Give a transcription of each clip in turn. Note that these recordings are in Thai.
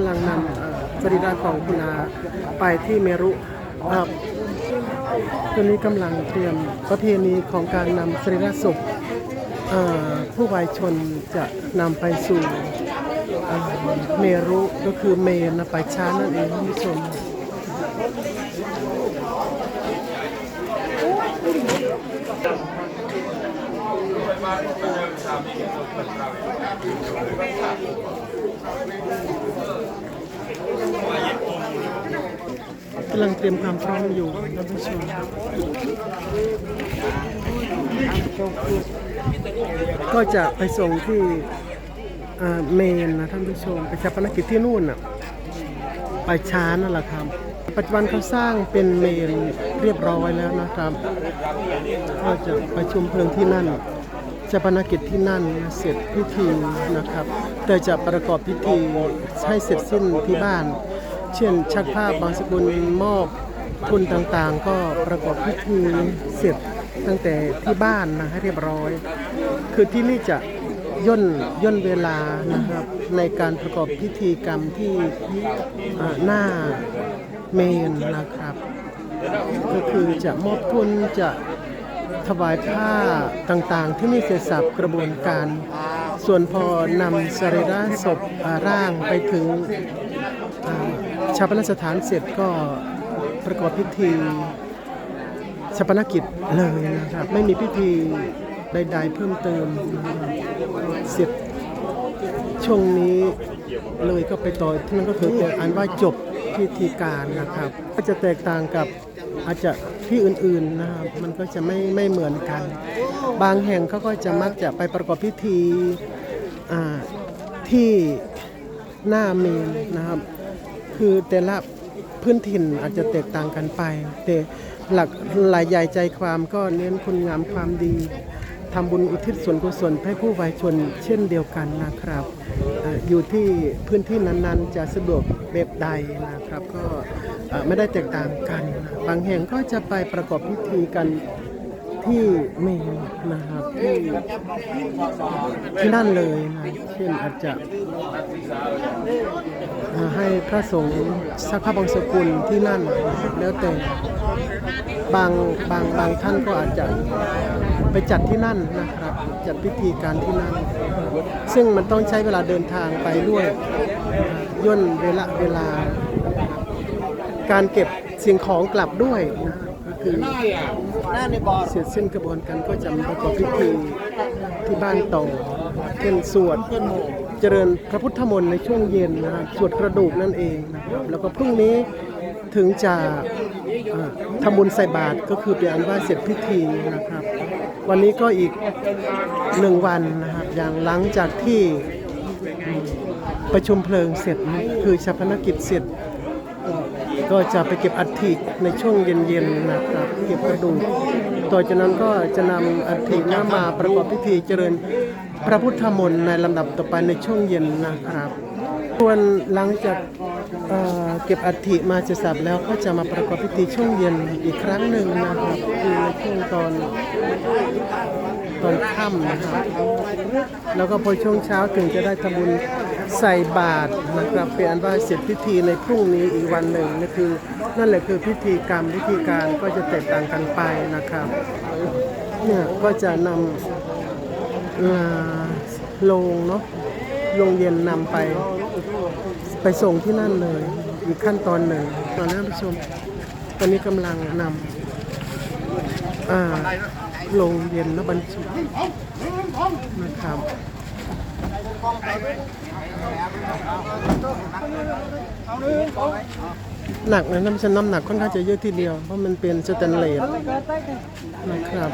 กำลังนำสรีระของคุณอาไปที่เมรุตอนนี้กำลังเตรียมประเพณีของการนำสรีระศพผู้วายชนจะนำไปสู่เมรุก็คือเมนนะไปช้านั่นเองท่านผู้ชม กำลังเตรียมความพร้อมอยู่ท่านผู้ชมก็จะไปส่งที่เมนนะท่านผู้ชม ไปชาปนกิจที่นู่นน่ะไปช้านั่นแหละครับ ปัจจุบันเขาสร้างเป็นเมนเรียบร้อยแล้วนะครับ ก็จะประชุมเพลิงที่นั่นชาปนกิจที่นั่นเสร็จพิธีนะครับ แต่จะประกอบพิธีให้เสร็จสิ้นที่บ้าน เช่นชักผ้าบางสกุลมอบทุนต่างๆ ก็ประกอบพิธีเสร็จตั้งแต่ที่บ้านนะให้เรียบร้อย คือที่นี่จะย่นย่นเวลานะครับในการประกอบพิธีกรรมที่หน้าเมนนะครับ ก็คือจะมอบทุนจะถวายผ้าต่างๆ ที่มีเสร็จสับกระบวนการ ส่วนพอนำสรีระศพร่างไปถึง ชาปนสถานเสร็จก็ประกอบพิธีชาปนกิจเลยนะครับ ไม่มีพิธีใดๆเพิ่มเติมนะครับเสร็จช่วงนี้เลยก็ไปต่อที่นั่นก็คือเป็นอันว่าจบพิธีการนะครับ ก็จะแตกต่างกับอาจจะที่อื่นๆนะครับมันก็จะไม่ไม่เหมือนกัน บางแห่งเขาก็จะมักจะไปประกอบพิธีที่หน้าเมนนะครับ คือแต่ละพื้นถิ่นอาจจะแตกต่างกันไป แต่หลักหลายใหญ่ใจความก็เน้นคุณงามความดีทำบุญอุทิศส่วนกุศลให้ผู้วายชนเช่นเดียวกันนะครับอยู่ที่พื้นที่นั้นๆ จะสะดวกแบบใดนะครับ ก็ไม่ได้แตกต่างกันนะบางแห่งก็จะไปประกอบพิธีกันที่เมนนะครับที่ที่นั่นเลยนะเช่นอาจจะ ให้พระสงฆ์สักพระบางสกุลที่นั่นแล้วแต่บางบางบางท่านก็อาจจะไปจัดที่นั่นนะครับ จัดพิธีการที่นั่น ซึ่งมันต้องใช้เวลาเดินทางไปด้วยย่นเวลาเวลา การเก็บสิ่งของกลับด้วยนะก็คือเสร็จสิ้นกระบวนการก็จะมาประกอบพิธีที่บ้านต่อเช่นสวด เจริญพระพุทธมนต์ในช่วงเย็นนะครับสวดกระดูกนั่นเองนะครับแล้วก็พรุ่งนี้ถึงจะทำบุญใส่บาตรก็คือเป็นอันว่าเสร็จพิธีนะครับ วันนี้ก็อีกหนึ่งวันนะครับอย่างหลังจากที่ประชุมเพลิงเสร็จคือชาปนกิจเสร็จก็จะไปเก็บอัฐิในช่วงเย็นๆนะครับเก็บกระดูกต่อจากนั้นก็จะนำอัฐิน้มาประกอบพิธีเจริญ พระพุทธมนต์ในลำดับต่อไปในช่วงเย็นนะครับส่วนหลังจากเเก็บอัฐิมาเสร็จสับแล้วก็จะมาประกอบพิธีช่วงเย็นอีกครั้งหนึ่งนะครับคือในช่วงตอนตอนค่ำนะครับแล้วก็พอช่วงเช้าถึงจะได้ทำบุญใส่บาตรนะครับเป็นอันว่าเสร็จพิธีในพรุ่งนี้อีกวันหนึ่งนั่นคือ นั่นแหละคือพิธีกรรมพิธีการก็จะแตกต่างกันไปนะครับเนี่ยก็จะนำอ่า โลงเนาะโลงเย็นนำไป ไปส่งที่นั่นเลย อีกขั้นตอนหนึ่งตอนนี้ผู้ชม ตอนนี้กำลังนำโลงเย็นและบรรจุนะครับหนักนะน้ำชนน้ำหนักค่อนข้างจะเยอะทีเดียว เพราะมันเป็นสแตนเลสนะครับ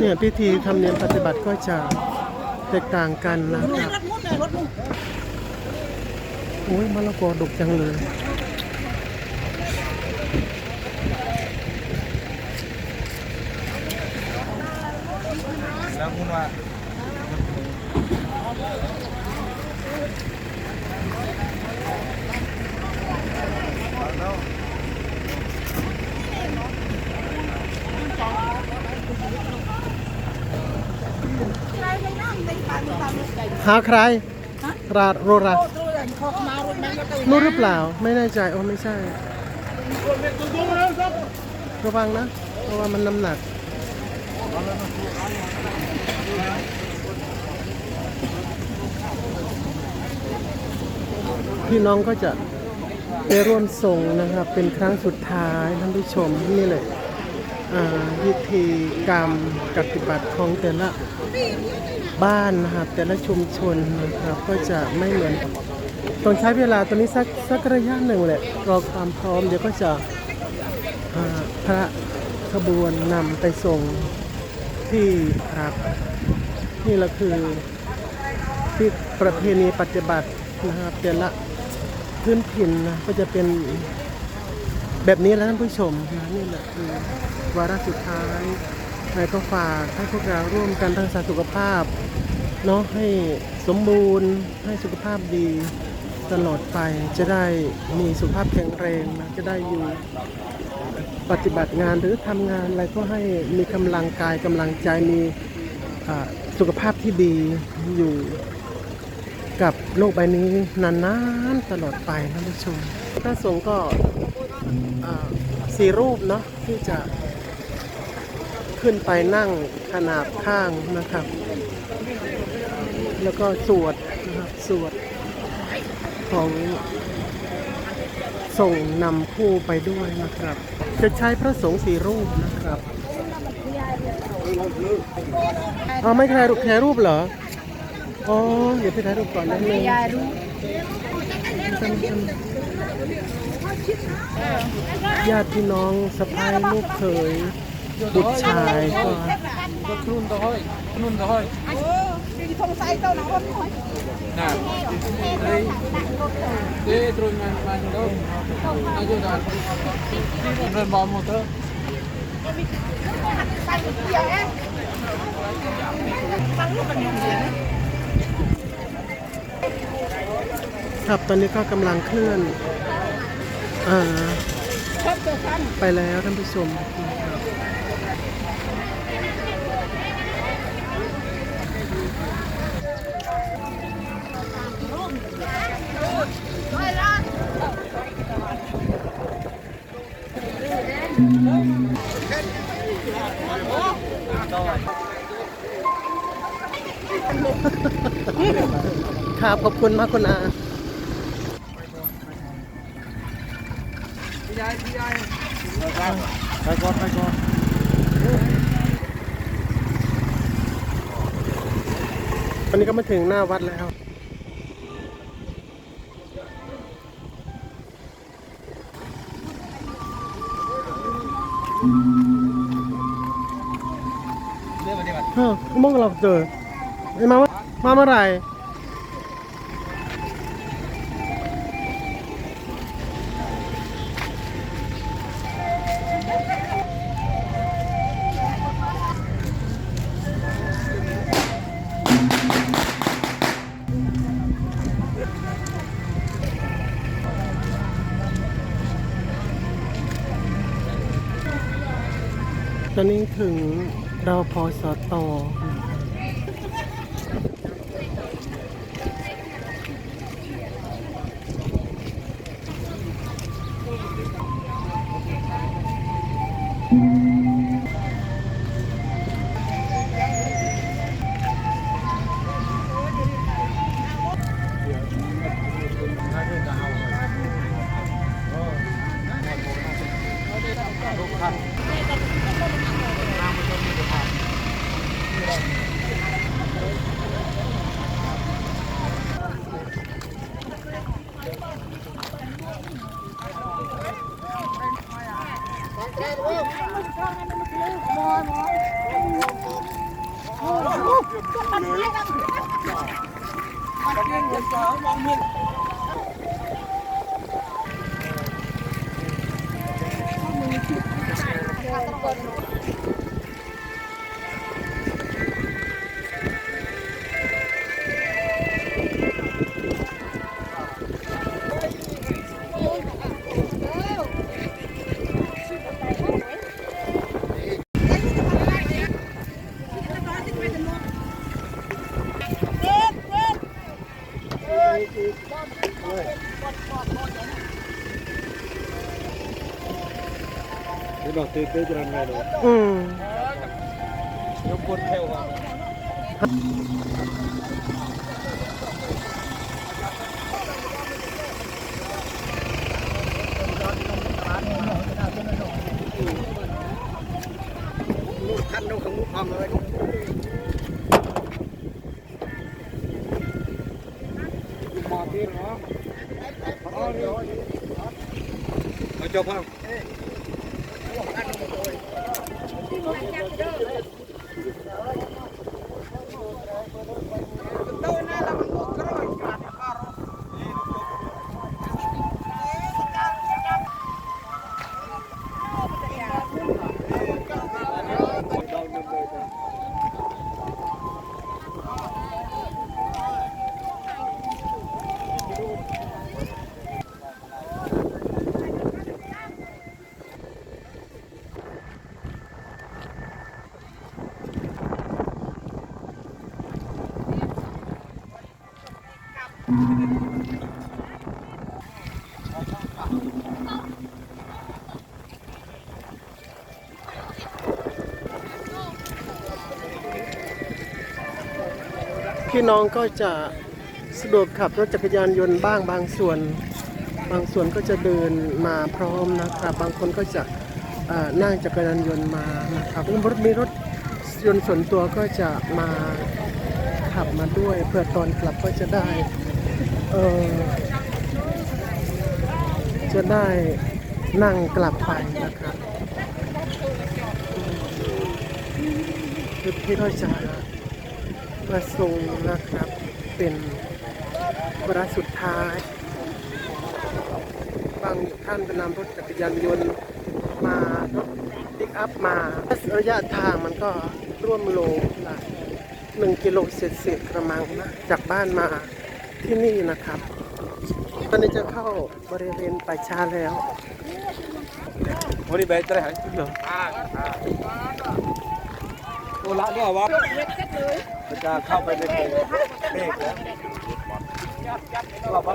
เนี่ยพิธีทำเนียมปฏิบัติก็จะแตกต่างกันนะครับโอ้ยมะละกอดกจังเลยแล้วคุณว่า หาใครราโรราดูอย่างเขามารถแม่ก็ตื่นนู่นหรือเปล่า ไม่แน่ใจโอ้ไม่ใช่ ระวังนะ เพราะว่ามันน้ำหนัก พี่น้องก็จะไปร่วมส่งนะครับ เป็นครั้งสุดท้ายท่านผู้ชมนี่เลยพิธีกรรมปฏิบัติของแต่ละ บ้านนะครับแต่ละชุมชนนะครับก็จะไม่เหมือนต้องใช้เวลาตัวนี้สักสักระยะหนึ่งแหละรอความพร้อมเดี๋ยวก็จะอ่าพระขบวนนำไปส่งที่ครับนี่แหละคือที่ประเพณีปฏิบัตินะครับแต่ละพื้นถิ่นนะก็จะเป็นแบบนี้แล้วท่านผู้ชมนะนี่แหละคือวาระสุดท้ายใครก็ฝากให้พวกเราร่วมกันรักษาสุขภาพ เนาะให้สมบูรณ์ให้สุขภาพดีตลอดไปจะได้มีสุขภาพแข็งแรงนะจะได้อยู่ปฏิบัติงานหรือทำงานอะไรก็ให้มีกำลังกายกำลังใจมีสุขภาพที่ดีอยู่กับโลกใบนี้นานๆตลอดไปท่านผู้ชมพระสงฆ์ก็สี่รูปเนาะที่จะขึ้นไปนั่งขนาบข้างนะครับ แล้วก็สวดนะครับสวดของส่งนำคู่ไปด้วยนะครับ จะใช้พระสงฆ์สี่รูปนะครับเอาไม่แคร์รูปแคร์รูปเหรออ๋อเดี๋ยวไปถ่ายรูปก่อนนิดนึงยายรู้ญาติพี่น้องสะพ้ายลูกเขยบุตรชายก็รุ่นตะห้อยครุ่นด้อย ดานเริ่มบอมหมดแล้วไปเที่ยวเอ๊ะฟังลูกกันยังเสียครับตอนนี้ก็กำลังเคลื่อน อ่าชอบเจอกันไปแล้วท่านผู้ชม ครับครับขอบคุณมากคุณอายายยายไปก่อนไปก่อนวันนี้ก็มาถึงหน้าวัดแล้วเรื่องปฏิบัติเออมองเราเจอไอ้มาว่า มาเมื่อไหร่ตอนนี้ถึงเราพอส ต อเนี่บอกตื่นเต้นจะรันไงเลยอืมยก พี่น้องก็จะสะดวกขับรถจักรยานยนต์บ้างบางส่วน บางส่วนก็จะเดินมาพร้อมนะครับ บางคนก็จะนั่งจักรยานยนต์มานะครับรถมีรถยนต์ส่วนตัวก็จะมาขับมาด้วย เพื่อตอนกลับก็จะได้เออจะได้นั่งกลับไปนะครับคือพี่ก็จะ มาส่งนะครับ เป็นวระสุดท้าย บางท่านก็นำรถจักรยานยนต์มารถปิกอัพมาระยะทางมันก็ร่วมโลละหนึ่งกิโลเศษๆกระมังนะ จากบ้านมาที่นี่นะครับ ตอนนี้จะเข้าบริเวณป่าช้าแล้ววันนี้แบตจะได้หายเหรอ โอละก็ว่าจะเข้าไปในเมฆเมฆแล้วว่า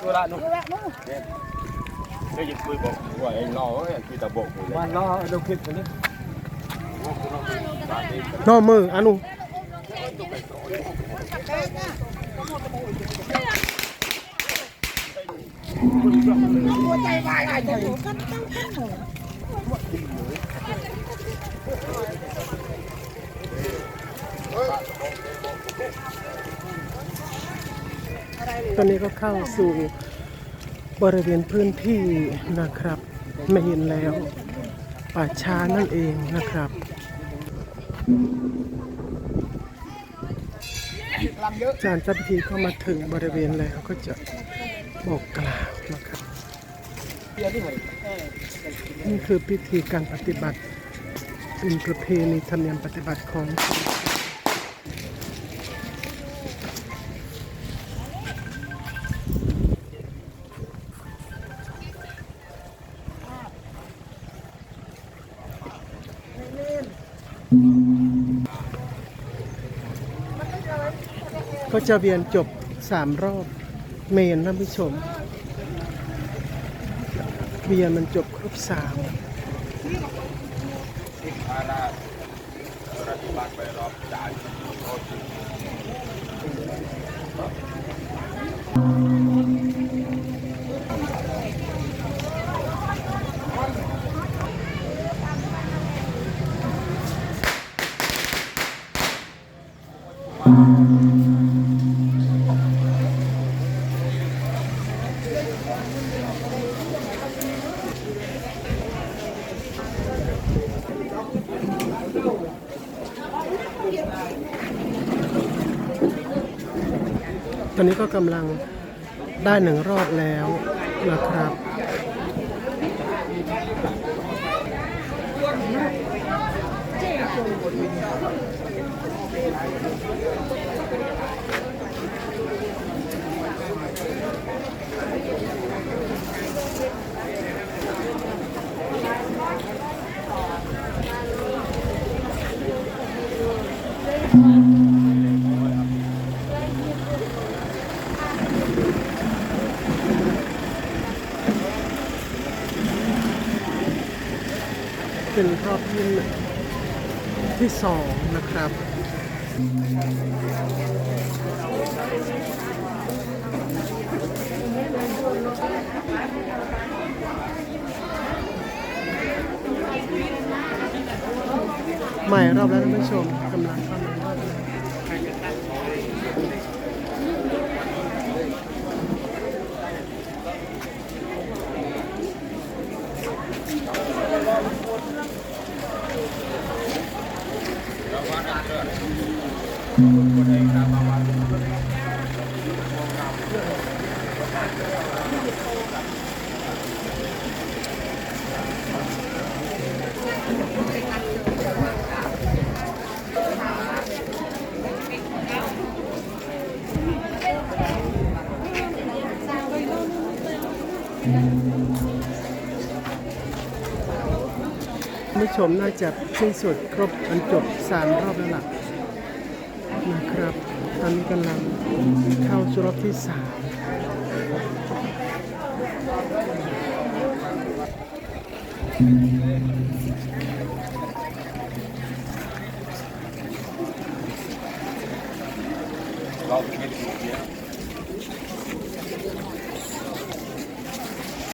ตัวละนุ่มได้ยินคุยบอกว่าไอ้ล้อเนี่ยคือตะบกอยู่เลยวันล้อเราคิดกันนี่นอมืออนุหัวใจวายอะไรอยู่กันตั้งข้างหนู ตอนนี้ก็เข้าสู่บริเวณพื้นที่นะครับไม่เห็นแล้วป่าช้านั่นเองนะครับจารย์เจ้าพิธีเข้ามาถึงบริเวณแล้วก็จะบอกกล่าวนะครับนี่คือพิธีการปฏิบัติเป็นประเพณีธรรมเนียมปฏิบัติของ ก็จะเวียนจบสามรอบเมนท่านผู้ชม เวียนมันจบครบสามตอ ตอนนี้ก็กำลังได้หนึ่งรอบแล้วนะครับต เป็นรอบที่ที่สองนะครับใหม่รอบแล้วท่านผู้ชมกำลังเข้ามารอบแล้วท่าน ผู้ชมน่าจะสิ้นสุดครบบรรจบสามรอบแล้วล่ะ นะครับ ตอนนี้กำลังเข้าสู่รอบที่สามเร